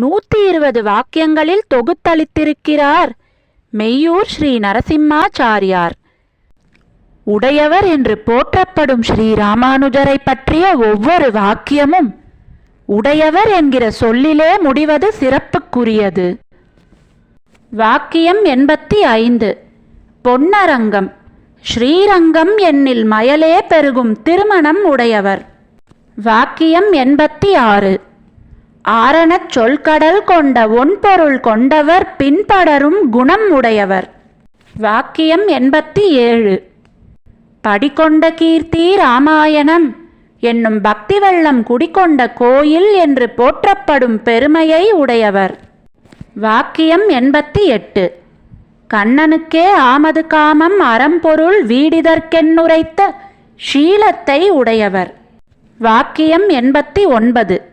நூத்தி இருபது வாக்கியங்களில் தொகுத்தளித்திருக்கிறார் மெய்யூர் ஸ்ரீ நரசிம்மாச்சாரியார். உடையவர் என்று போற்றப்படும் ஸ்ரீ ராமானுஜரை பற்றிய ஒவ்வொரு வாக்கியமும் உடையவர் என்கிற சொல்லிலே முடிவது சிறப்புக்குரியது. வாக்கியம் எண்பத்தி ஐந்து. பொன்னரங்கம். ஸ்ரீரங்கம் என்னில் மயலே பெருகும் திருமணம் உடையவர். வாக்கியம் எண்பத்தி ஆறு. ஆரணச் சொல்கடல் கொண்ட ஒன்பொருள் கொண்டவர் பின்படரும் குணம் உடையவர். வாக்கியம் எண்பத்தி ஏழு. படிகொண்ட கீர்த்தி ராமாயணம் என்னும் பக்தி வெள்ளம் குடிகொண்ட கோயில் என்று போற்றப்படும் பெருமையை உடையவர். வாக்கியம் எண்பத்தி எட்டு. கண்ணனுக்கே ஆமது காமம் அறம்பொருள் வீடிதற்கென்னுரைத்த ஷீலத்தை உடையவர். வாக்கியம் எண்பத்தி ஒன்பது.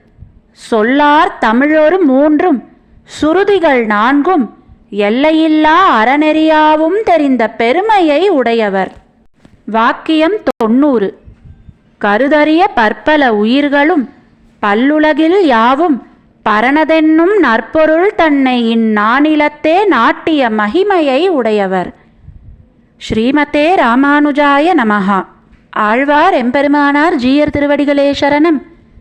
சொல்லார் தமிழொரு மூன்றும் சுருதிகள் நான்கும் எல்லையில்லா அறநெறியாவும் தெரிந்த பெருமையை உடையவர். வாக்கியம் தொண்ணூறு கருதறிய பற்பல உயிர்களும் பல்லுலகில் யாவும் பரணதென்னும் நற்பொருள் தன்னை இந்நானிலத்தே நாட்டிய மகிமையை உடையவர். ஸ்ரீமதே ராமானுஜாய நமஹா. ஆழ்வார் எம்பெருமானார் ஜீயர் திருவடிகளே சரணம்.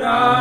Ra.